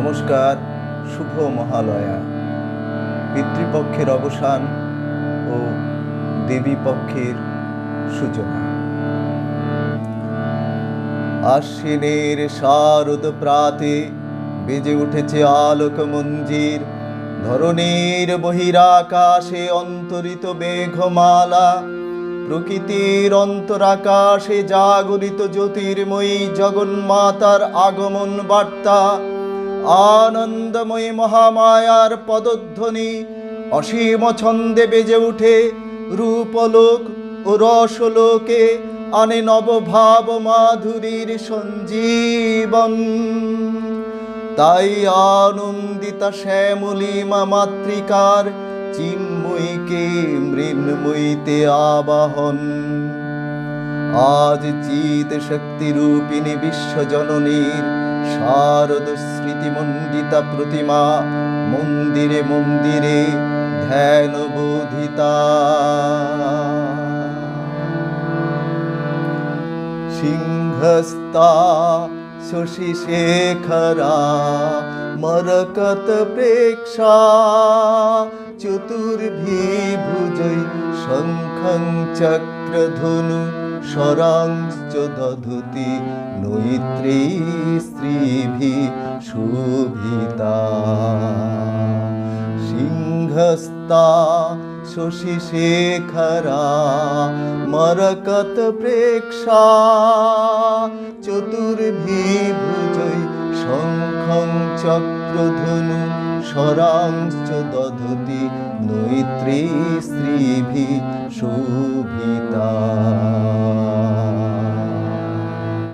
নমস্কার, শুভ মহালয়া। পিতৃপক্ষের অবসান ও দেবী পক্ষের সূচনা। আশ্বিনের শারদ প্রাতে বেজে উঠেছে আলোক মঞ্জির ধরনের বহিরাকাশে অন্তরিত মেঘমালা, প্রকৃতির অন্তরাকাশে জাগরিত জ্যোতির্ময়ী জগন্মাতার আগমন বার্তা আনন্দময়ী মহামায়ার পদধ্বনি অসীম ছন্দে বেজে উঠে রূপলোক ও রসলোকে আনে নবভাব মাধুরীর সঞ্জীবন। তাই আনন্দিতা শ্যামলিমা মাতৃকার চিন্ময়ীকে মৃন্ময়ীতে আবাহন। আজ চিত শক্তি রূপিণী বিশ্বজননীর শারদ স্মৃতিমণ্ডিতা প্রতিমা মন্দিরে মন্দিরে ধ্যান বোধিতা। সিংহস্তা শশিশেখরা মরকত প্রেক্ষা চতুর্ভিভুজৈ শঙ্খং স্বরাংশ্চ দধতি নৈত্রী স্ত্রীভি শোভিতা সিংহস্তা শশিশেখরা মরকত প্রেক্ষা। চতুর্ভিভুজৈ শঙ্খং চক্রধনু স্বরাংশ্চ দধতি নৈত্রী স্ত্রীভি শোভিতা